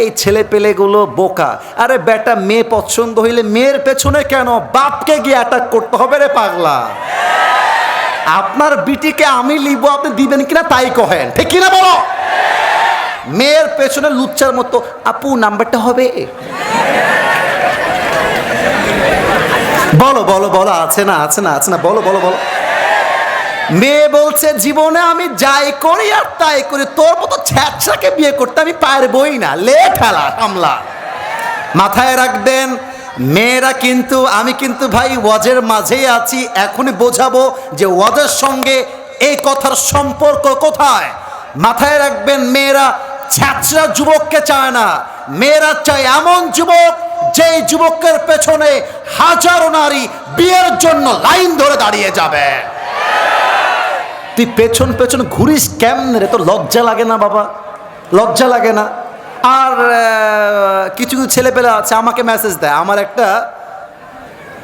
এই ছেলে পেলেগুলো বোকা। আরে বেটা, মেয়ে পছন্দ হইলে মেয়ের পেছনে কেন বাপকে গিয়ে অ্যাটাক করতে হবে রে পাগলা? আপনার বিটিকে আমি লিব, আপনি দিবেন কিনা তাই কহেন। ঠিক কিনা বলো? মেয়ের পেছনে লুচ্চার মতো, আপু, নাম্বারটা হবে? বলো বলো বলো, আছে না আছে না আছে না, বলো বলো বলো। মেয়ে বলছে, জীবনে আমি যাই করি আর তাই করি। তোর মতো ছ্যাঁচড়াকে বিয়ে করতে আমি পারবই না। লে ঠেলা হামলা মাথায় রাখবেন, মেয়েরা কিন্তু, আমি কিন্তু ভাই ওয়াজের মাঝেই আছি। এখনই বোঝাবো যে ওয়াজের সঙ্গে এই কথার সম্পর্ক কোথায়। মাথায় রাখবেন, মেয়েরা ছ্যাঁচড়া যুবককে চায় না। মেয়েরা চায় এমন যুবক, যেই যুবকের পেছনে হাজারো নারী বিয়ের জন্য লাইন ধরে দাঁড়িয়ে যাবে। তুই পেছন পেছন ঘুরিস কেমনে রে? তোর লজ্জা লাগে না বাবা? লজ্জা লাগে না? আর কিছু কিছু ছেলেপেলে আছে, আমাকে মেসেজ দেয়। আমার একটা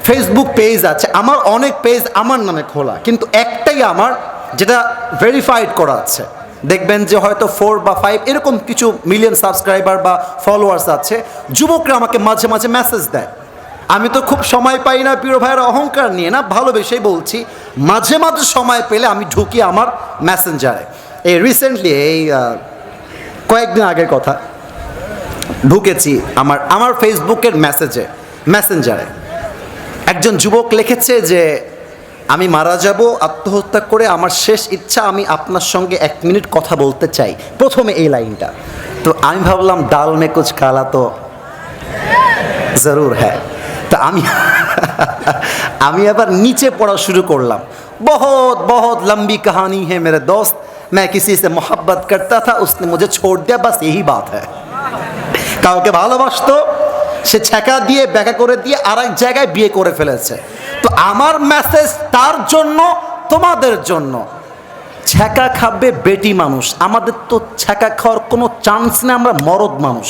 ফেসবুক পেজ আছে। আমার অনেক পেজ আমার নামে খোলা। কিন্তু একটাই আমার, যেটা ভেরিফাইড করা আছে। দেখবেন যে হয়তো ফোর বা ফাইভ এরকম কিছু মিলিয়ন সাবস্ক্রাইবার বা ফলোয়ার্স আছে। যুবকরা আমাকে মাঝে মাঝে মেসেজ দেয়। আমি তো খুব সময় পাই না প্রিয় ভাইয়ের অহংকার নিয়ে, না? ভালোবেসেই বলছি, মাঝে মাঝে সময় পেলে আমি ঢুকি আমার ম্যাসেঞ্জারে এই রিসেন্টলি এই কয়েকদিন আগের কথা, ঢুকেছি আমার আমার ফেসবুকের মেসেজে ম্যাসেঞ্জারে একজন যুবক লিখেছে যে, আমি মারা যাব, আত্মহত্যা করে আমার শেষ ইচ্ছা, আমি আপনার সঙ্গে এক মিনিট কথা বলতে চাই। প্রথমে এই লাইনটা। তো আমি ভাবলাম, ডাল মে কুচ কালা তো জরুর হ্যাঁ তা আমি আমি আবার নিচে পড়া শুরু করলাম बहुत बहुत लंबी कहानी है मेरे दोस्त मैं किसी से मोहब्बत करता था उसने मुझे छोड़ दिया बस यही बात है কাউকে ভালোবাসতো সে ছ্যাঁকা দিয়ে ব্যাকা করে দিয়ে আর এক জায়গায় বিয়ে করে ফেলেছে তো আমার মেসেজ তার জন্য তোমাদের জন্য ছ্যাঁকা খাবে বেটি মানুষ আমাদের তো ছ্যাঁকা খাওয়ার কোনো চান্স নেই আমরা মরদ মানুষ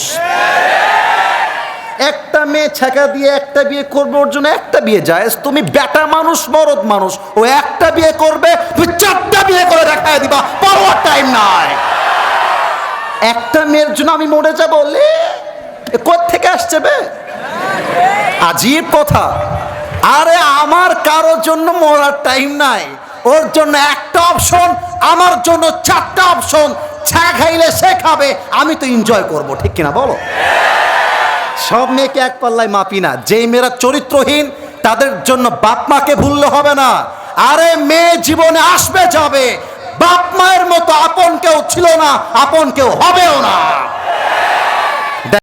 একটা মেয়ে ছ্যাঁকা দিয়ে একটা বিয়ে করবে, ওর জন্য একটা বিয়ে যায় তুমি বেটা মানুষ, মরদ মানুষ, ও একটা বিয়ে করবে, তুমি চারটা বিয়ে করে দেখায় দিবা, পাওয়ার টাইম নাই। একটা মেয়ের জন্য আমি মরে যাব, লে। থেকে আসছে বে? আজীব কথা। আরে আমার কারোর জন্য মরার টাইম নাই। ওর জন্য একটা অপশন, আমার জন্য চারটা অপশন। ছ্যা খাইলে সে খাবে, আমি তো এনজয় করব, ঠিক কিনা বলো? সব মেয়েকে এক পাল্লায় মাপি না। যেই মেয়েরা চরিত্রহীন, তাদের জন্য বাপ মাকে ভুললে হবে না। আরে মেয়ে জীবনে আসবে যাবে। বাপ মায়ের মতো আপন কেউ ছিল না, আপন কেউ হবেও না।